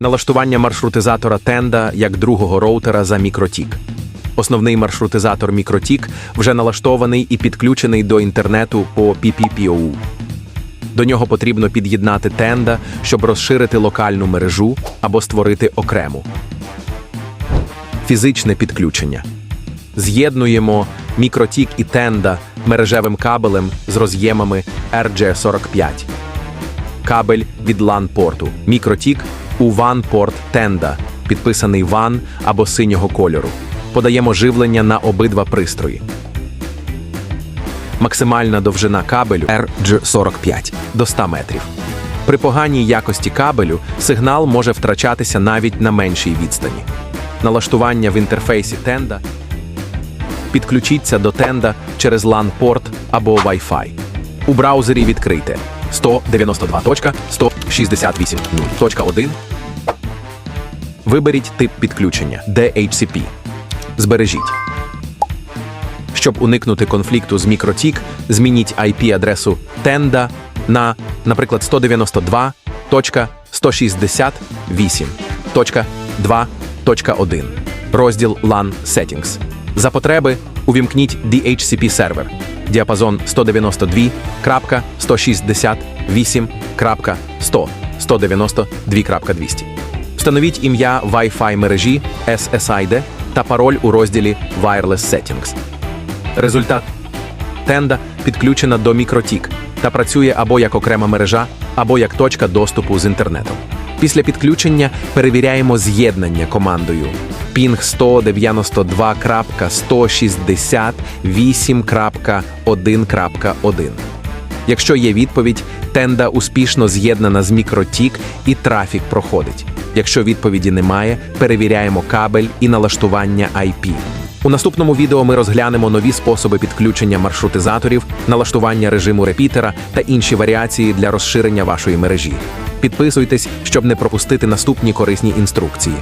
Налаштування маршрутизатора Tenda як другого роутера за мікротік. Основний маршрутизатор мікротік вже налаштований і підключений до інтернету по PPPoE. До нього потрібно під'єднати Tenda, щоб розширити локальну мережу або створити окрему. Фізичне підключення. З'єднуємо мікротік і Tenda мережевим кабелем з роз'ємами RJ45. Кабель від LAN-порту. Мікротік у WAN-порт Tenda, підписаний WAN або синього кольору. Подаємо живлення на обидва пристрої. Максимальна довжина кабелю RG45 до 100 метрів. При поганій якості кабелю сигнал може втрачатися навіть на меншій відстані. Налаштування в інтерфейсі Tenda підключіться до Tenda через LAN-порт або Wi-Fi. У браузері відкрийте 192.168.0.1. Виберіть тип підключення DHCP. Збережіть. Щоб уникнути конфлікту з мікротік, змініть IP-адресу Tenda на, наприклад, 192.168.2.1. Розділ LAN Settings. За потреби увімкніть DHCP сервер. Діапазон 192.168.100 192.200. Встановіть ім'я Wi-Fi мережі SSID та пароль у розділі Wireless Settings. Результат Тенда підключена до мікротік та працює або як окрема мережа, або як точка доступу з інтернетом. Після підключення перевіряємо з'єднання командою ping 192.168.1.1. Якщо є відповідь, тенда успішно з'єднана з мікротік і трафік проходить. Якщо відповіді немає, перевіряємо кабель і налаштування IP. У наступному відео ми розглянемо нові способи підключення маршрутизаторів, налаштування режиму репітера та інші варіації для розширення вашої мережі. Підписуйтесь, щоб не пропустити наступні корисні інструкції.